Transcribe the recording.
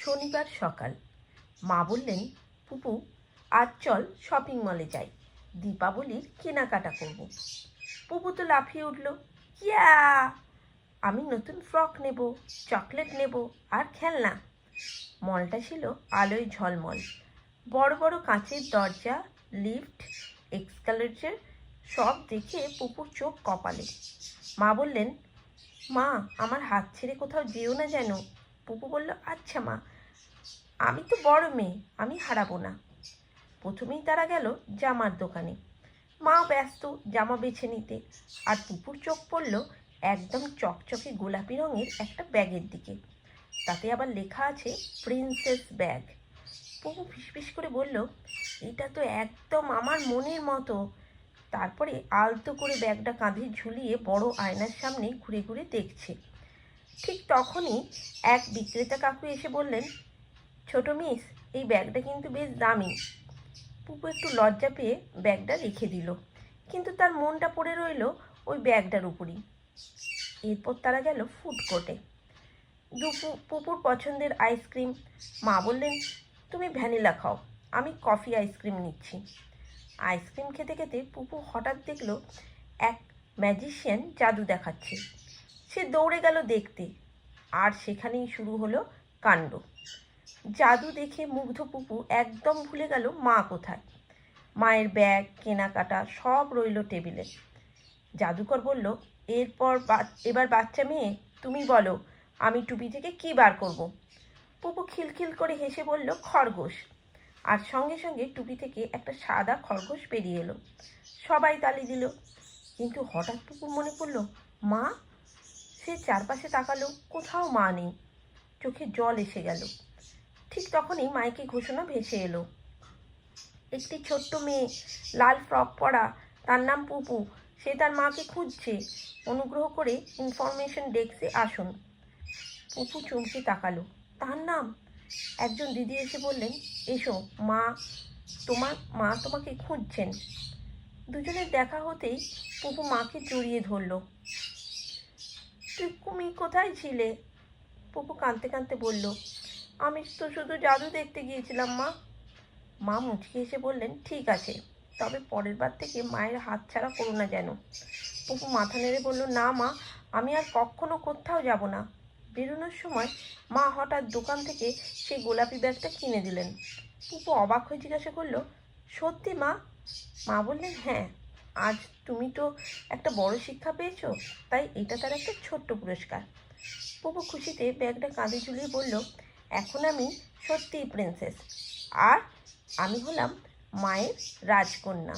শনিবার সকাল। মা বললেন পুপু আজ চল শপিং মলে যাই। দীপাবলির কেনাকাটা করব। পুপু তো লাফিয়ে উঠল ইয়া আমি নতুন ফ্রক নেব চকলেট নেব আর খেলনা। মলটা ছিল আলোয় ঝলমল। বড় বড় কাঁচের দরজা লিফট এক্সকালেটার সব দেখে পুপুর চোখ কপালে। মা বললেন, মা, আমার হাত ছেড়ে কোথাও যেও না যেন। পুপু বলল আচ্ছা মা, আমি তো বড় মেয়ে, আমি হারাবো না। প্রথমেই তারা গেল জামার দোকানে। মা ব্যস্ত জামা বেছে নিতে। আর পুপুর চোখ পড়ল একদম চকচকে গোলাপি রঙের একটা ব্যাগের দিকে। তাতে আবার লেখা আছে, প্রিন্সেস ব্যাগ। পুপু ফিসফিস করে বলল, এটা তো একদম আমার মনের মতো। তারপরে আলতো করে ব্যাগটা কাঁধে ঝুলিয়ে বড় আয়নার সামনে ঘুরে ঘুরে দেখছে। ঠিক তখনই এক বিক্রেতা কাকু এসে বললেন, ছোট মিস, এই ব্যাগটা কিন্তু বেশ দামি। পুপু একটু লজ্জা পেয়ে ব্যাগটা রেখে দিল। কিন্তু তার মনটা পড়ে রইল ওই ব্যাগটার উপরই। এরপর তারা গেল ফুড কোর্টে। দুপু পুপুর পছন্দের আইসক্রিম। মা বললেন, তুমি ভ্যানিলা খাও, আমি কফি আইসক্রিম নিচ্ছি। আইসক্রিম খেতে খেতে পুপু হঠাৎ দেখল, এক ম্যাজিশিয়ান জাদু দেখাচ্ছে। সে দৌড়ে গেল দেখতে। আর সেখানেই শুরু হলো কাণ্ড। জাদু দেখে মুগ্ধ পুপু একদম ভুলে গেল মা কোথায়। মায়ের ব্যাগ, কেনাকাটা সব রইল টেবিলে। জাদুকর বলল, এরপর এবার বাচ্চা মেয়ে, তুমি বলো, আমি টুপি থেকে কি বার করব? পুপু খিলখিল করে হেসে বলল, খরগোশ। আর সঙ্গে সঙ্গে টুপি থেকে একটা সাদা খরগোশ বেরিয়ে এলো। সবাই তালি দিল। কিন্তু হঠাৎ পুকুর মনে পড়ল, মা সে চারপাশে তাকালো কোথাও মা নেই। চোখে জল এসে গেল। ঠিক তখনই মাইকে ঘোষণা ভেসে এলো। একটি ছোট্ট মেয়ে, লাল ফ্রক পরা, তার নাম পুপু। সে তার মাকে খুঁজছে। অনুগ্রহ করে ইনফরমেশন ডেস্কে আসুন। পুপু চমকে তাকালো। তার নাম? একজন দিদি এসে বললেন, এসো, মা, তোমার মা তোমাকে খুঁজছেন। দুজনের দেখা হতেই পুপু মাকে জড়িয়ে ধরলো। তুমি কোথায় ছিলে? পুপু কাঁদতে কাঁদতে বলল, আমি তো শুধু জাদু দেখতে গিয়েছিলাম, মা। মা মুচকি এসে বললেন, ঠিক আছে, তবে পরের বার থেকে মায়ের হাত ছাড়া করো না যেন। পুপু মাথা নেড়ে বলল, না, মা, আমি আর কখনো কোথাও যাব না। বেরোনোর সময় মা হঠাৎ দোকান থেকে সেই গোলাপি ব্যাগটা কিনে দিলেন। পুপু অবাক হয়ে জিজ্ঞাসা করল, সত্যি, মা? মা বললেন হ্যাঁ। আজ তুমি তো একটা বড় শিক্ষা পেয়েছ, তাই এটা তার একটা ছোট্ট পুরস্কার। প্রভু খুশিতে ব্যাগটা কাঁধে ঝুলিয়ে বলল, এখন আমি সত্যিই প্রিন্সেস আর আমি হলাম মায়ের রাজকন্যা।